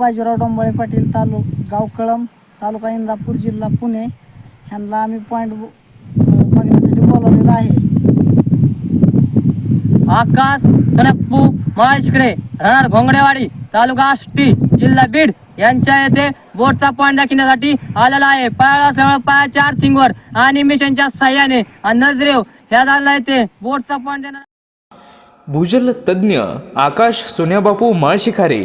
बाजीराव डोंबाळे पाटील तालुक गाव कळम तालुका इंदापूर जिल्हा पुणे. ह्यांना आम्ही पॉईंट बघण्यासाठी बोलावलेलं आहे. आकाश सनप्पू महेशकरे राहणार घोंगडेवाडी तालुका आष्टी जिल्हा बीड यांच्या येथे बोटचा पॉईंट दाखवण्यासाठी आलेला आहे. पायाला असल्यामुळे पायाच्या आर्थिंगवर आणि मिशनच्या साह्याने आणि नजरेव ह्या झाला येथे बोटचा पॉईंट देणार. भूजल तज्ज्ञ आकाश सोन्याबापू माळशिखारे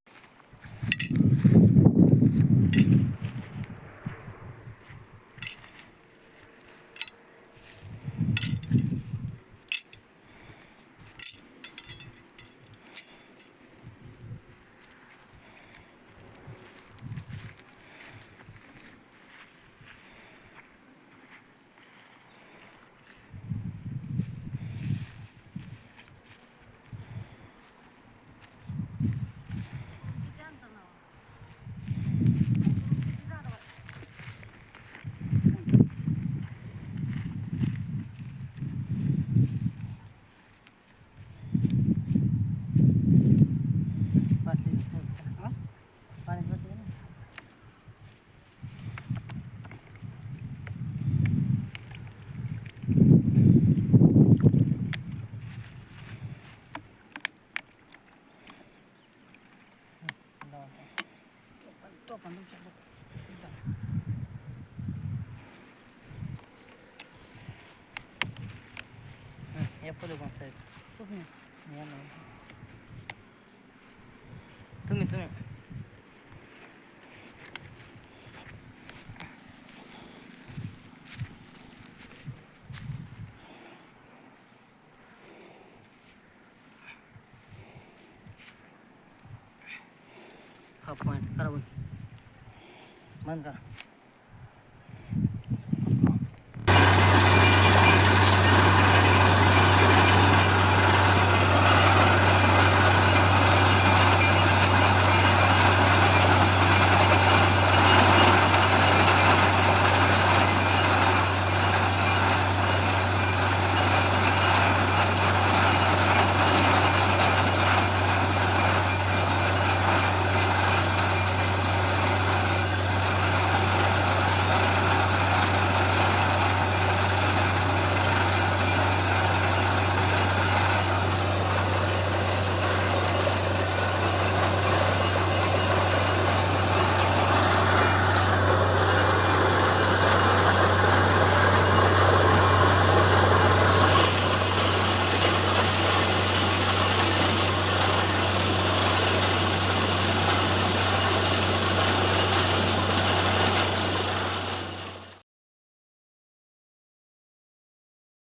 तुम्ही तुम्ही हा पॉईंट करा बंद 慢点